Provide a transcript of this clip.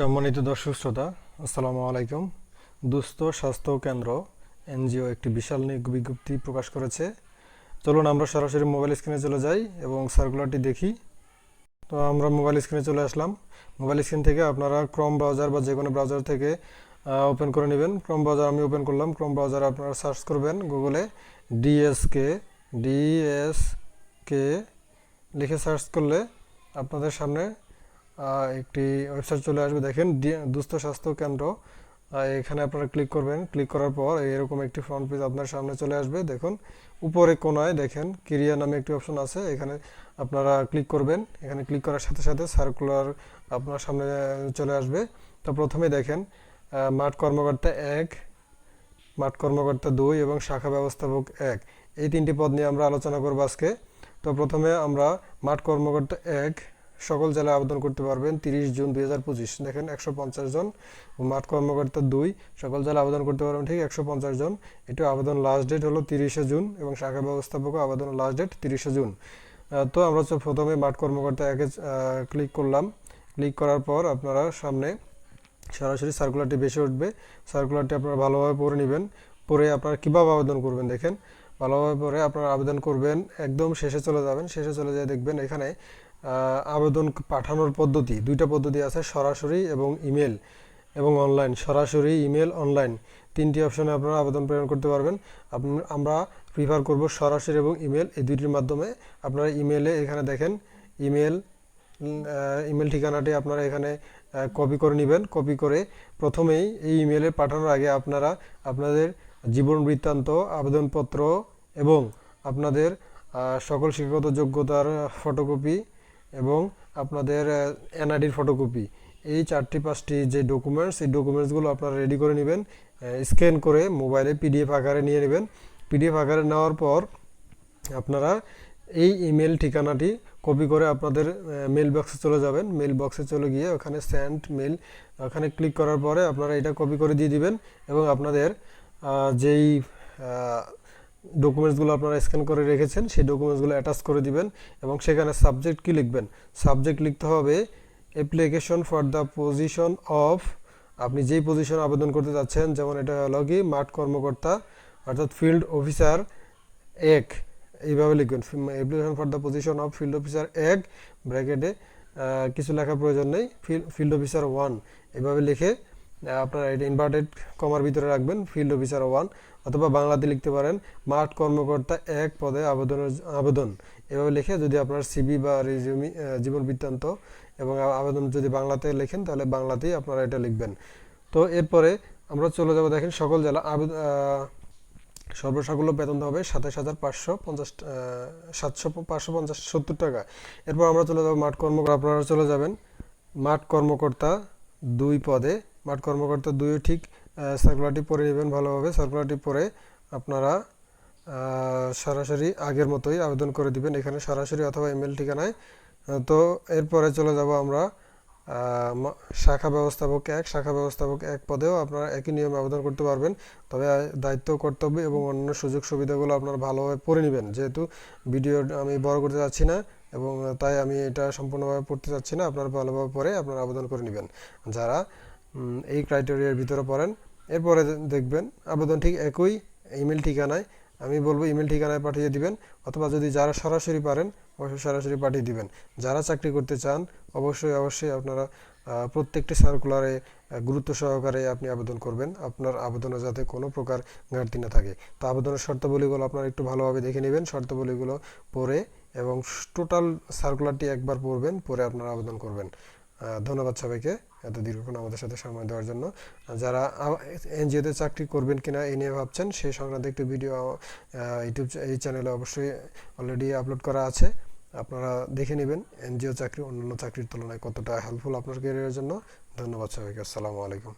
সম্মানিত দর্শক শ্রোতা, আসসালামু আলাইকুম। দুস্থ স্বাস্থ্য কেন্দ্র এনজিও একটি বিশাল বিজ্ঞপ্তি প্রকাশ করেছে। চলুন আমরা সরাসরি মোবাইল স্ক্রিনে চলে যাই এবং সার্কুলারটি দেখি। তো আমরা মোবাইল স্ক্রিনে চলে আসলাম। মোবাইল স্ক্রিন থেকে আপনারা ক্রম ব্রাউজার বা যে কোনো ব্রাউজার থেকে ওপেন করে নেবেন। ক্রম ব্রাউজার আমি ওপেন করলাম। ক্রম ব্রাউজার আপনারা সার্চ করবেন গুগলে ডিএসকে ডিএসকে লিখে সার্চ করলে আপনাদের সামনে একটি ওয়েবসাইট চলে আসবে। দেখেন দুস্থ স্বাস্থ্য কেন্দ্র। এখানে আপনারা ক্লিক করবেন। ক্লিক করার পর এরকম একটি ফ্রন্ট পেজ আপনার সামনে চলে আসবে। দেখুন, উপরে কোনায় দেখেন ক্রিয়া নামে একটি অপশন আছে। এখানে আপনারা ক্লিক করবেন। এখানে ক্লিক করার সাথে সাথে সার্কুলার আপনার সামনে চলে আসবে। তো প্রথমে দেখেন মাঠ কর্মকর্তা এক, মাঠ কর্মকর্তা দুই এবং শাখা ব্যবস্থাপক এক। এই তিনটি পদ নিয়ে আমরা আলোচনা করব আজকে। তো প্রথমে আমরা মাঠ কর্মকর্তা এক সকল জেলায় আবেদন করতে পারবেন তিরিশ জুন দুই হাজার পঁচিশ। দেখেন, একশো পঞ্চাশ জন, মাঠ কর্মকর্তা দুই, সকল জেলায় আবেদন করতে পারবেন, ঠিক একশো পঞ্চাশ জন। এটা আবেদন লাস্ট ডেট হলো তিরিশে জুন এবং শাখা ব্যবস্থাপক আবেদন লাস্ট ডেট তিরিশে জুন। তো আমরা হচ্ছে প্রথমে মাঠ কর্মকর্তা একে ক্লিক করলাম। ক্লিক করার পর আপনারা সামনে সরাসরি সার্কুলারটি বেশি উঠবে। সার্কুলারটি আপনারা ভালোভাবে পড়ে নেবেন। পরে আপনারা কীভাবে আবেদন করবেন দেখেন? ভালোভাবে পরে আপনারা আবেদন করবেন, একদম শেষে চলে যাবেন। শেষে চলে যেয়ে দেখবেন এখানে আবেদন পাঠানোর পদ্ধতি, দুইটা পদ্ধতি আছে, সরাসরি এবং ইমেল এবং অনলাইন। সরাসরি ইমেল অনলাইন। তিনটি অপশনে আপনারা আবেদন প্রেরণ করতে পারবেন। আমরা প্রিফার করব সরাসরি এবং ইমেল এই দুইটির মাধ্যমে আপনারা ইমেলে এখানে দেখেন ইমেল ইমেল ঠিকানাটি আপনারা এখানে কপি করে নেবেন। কপি করে প্রথমেই এই ইমেলে পাঠানোর আগে আপনারা আপনাদের জীবন বৃত্তান্ত, আবেদনপত্র এবং আপনাদের সকল শিক্ষাগত যোগ্যতার ফটোকপি এবং আপনাদের এনআইডির ফটোকপি এই চারটি পাঁচটি যে ডকুমেন্টস এই ডকুমেন্টসগুলো আপনারা রেডি করে নেবেন স্ক্যান করে মোবাইলে পিডিএফ আকারে নিয়ে নেবেন। পিডিএফ আকারে নেওয়ার পর আপনারা এই ইমেল ঠিকানাটি কপি করে আপনাদের মেল বক্সে চলে যাবেন। মেল বক্সে চলে গিয়ে ওখানে সেন্ড মেল ওখানে ক্লিক করার পরে আপনারা এটা কপি করে দিয়ে দিবেন এবং আপনাদের যেই ডকুমেন্টসগুলো আপনারা স্ক্যান করে রেখেছেন, সেই ডকুমেন্টসগুলো অ্যাটাচ করে দিবেন এবং সেখানে সাবজেক্ট কি লিখবেন? সাবজেক্ট লিখতে হবে application for the position of আপনি যেই পজিশন আবেদন করতে যাচ্ছেন, যেমন এটা হলো কি, মাঠ কর্মকর্তা, অর্থাৎ ফিল্ড অফিসার এক, এইভাবে লিখবেন। Application for the position of field officer এক ব্র্যাকেটে কিছু লেখার প্রয়োজন নেই ফিল্ড অফিসার ওয়ান এভাবে লিখে আপনারা এটা ইনভার্টেড কমার ভিতরে রাখবেন ফিল্ড অফিসার ওয়ান অথবা বাংলাতে লিখতে পারেন, মাঠ কর্মকর্তা এক পদে আবেদনের আবেদন। এভাবে লিখে যদি আপনার সিবি বা রিজিউমি জীবন বৃত্তান্ত এবং আবেদন যদি বাংলাতে লেখেন, তাহলে বাংলাতেই আপনারা এটা লিখবেন। তো এরপরে আমরা চলে যাব, দেখেন সকল জেলা আবেদন সর্বসাকুল্য বেতন হবে সাতাশ হাজার পাঁচশো পঞ্চাশ সাতশো পাঁচশো পঞ্চাশ সত্তর টাকা। এরপর আমরা চলে যাব মাঠ কর্মকর্তা আপনারা চলে যাবেন মাঠ কর্মকর্তা দুই পদে মাঠ কর্মকর্তা দুইও ঠিক সার্কুলারটি পরে নেবেন ভালোভাবে। সার্কুলারটি পরে আপনারা সরাসরি আগের মতোই আবেদন করে দিবেন এখানে সরাসরি অথবা ইমেল ঠিকানায়। তো এরপরে চলে যাব আমরা শাখা ব্যবস্থাপক এক। শাখা ব্যবস্থাপক এক পদেও আপনারা একই নিয়মে আবেদন করতে পারবেন। তবে দায়িত্ব, কর্তব্য এবং অন্যান্য সুযোগ সুবিধাগুলো আপনারা ভালোভাবে পড়ে নেবেন। যেহেতু ভিডিও আমি বড় করতে যাচ্ছি না এবং তাই আমি এটা সম্পূর্ণভাবে পড়তে চাচ্ছি না। আপনারা ভালোভাবে পরে আপনারা আবেদন করে নেবেন। যারা এই ক্রাইটেরিয়ার ভিতরে পড়েন। এরপরে দেখবেন, আবেদন ঠিক একই ইমেল ঠিকানায়। আমি বলব ইমেল ঠিকানায় পাঠিয়ে দিবেন, অথবা যদি যারা সরাসরি পারেন, অবশ্যই সরাসরি পাঠিয়ে দিবেন। যারা চাকরি করতে চান, অবশ্যই অবশ্যই আপনারা প্রত্যেকটি সার্কুলারে গুরুত্ব সহকারে আপনি আবেদন করবেন। আপনার আবেদনে যাতে কোনো প্রকার ঘাটতি না থাকে। তো আবেদনের শর্তাবলীগুলো আপনারা একটু ভালোভাবে দেখে নেবেন, শর্তাবলীগুলো পড়ে এবং টোটাল সার্কুলারটি একবার পড়বেন পরে আপনারা আবেদন করবেন। ধন্যবাদ সবাইকে। এত দীর্ঘক্ষণ আমাদের সাথে সময় দেওয়ার জন্য। যারা এনজিওতে চাকরি করবেন কিনা এ নিয়ে ভাবছেন সেই সংক্রান্ত একটি ভিডিও ইউটিউব এই চ্যানেলে অবশ্যই অলরেডি আপলোড করা আছে। আপনারা দেখে নেবেন এনজিও চাকরি অন্যান্য চাকরির তুলনায় কতটা হেল্পফুল আপনার ক্যারিয়ারের জন্য। ধন্যবাদ সবাইকে। আসসালামু আলাইকুম।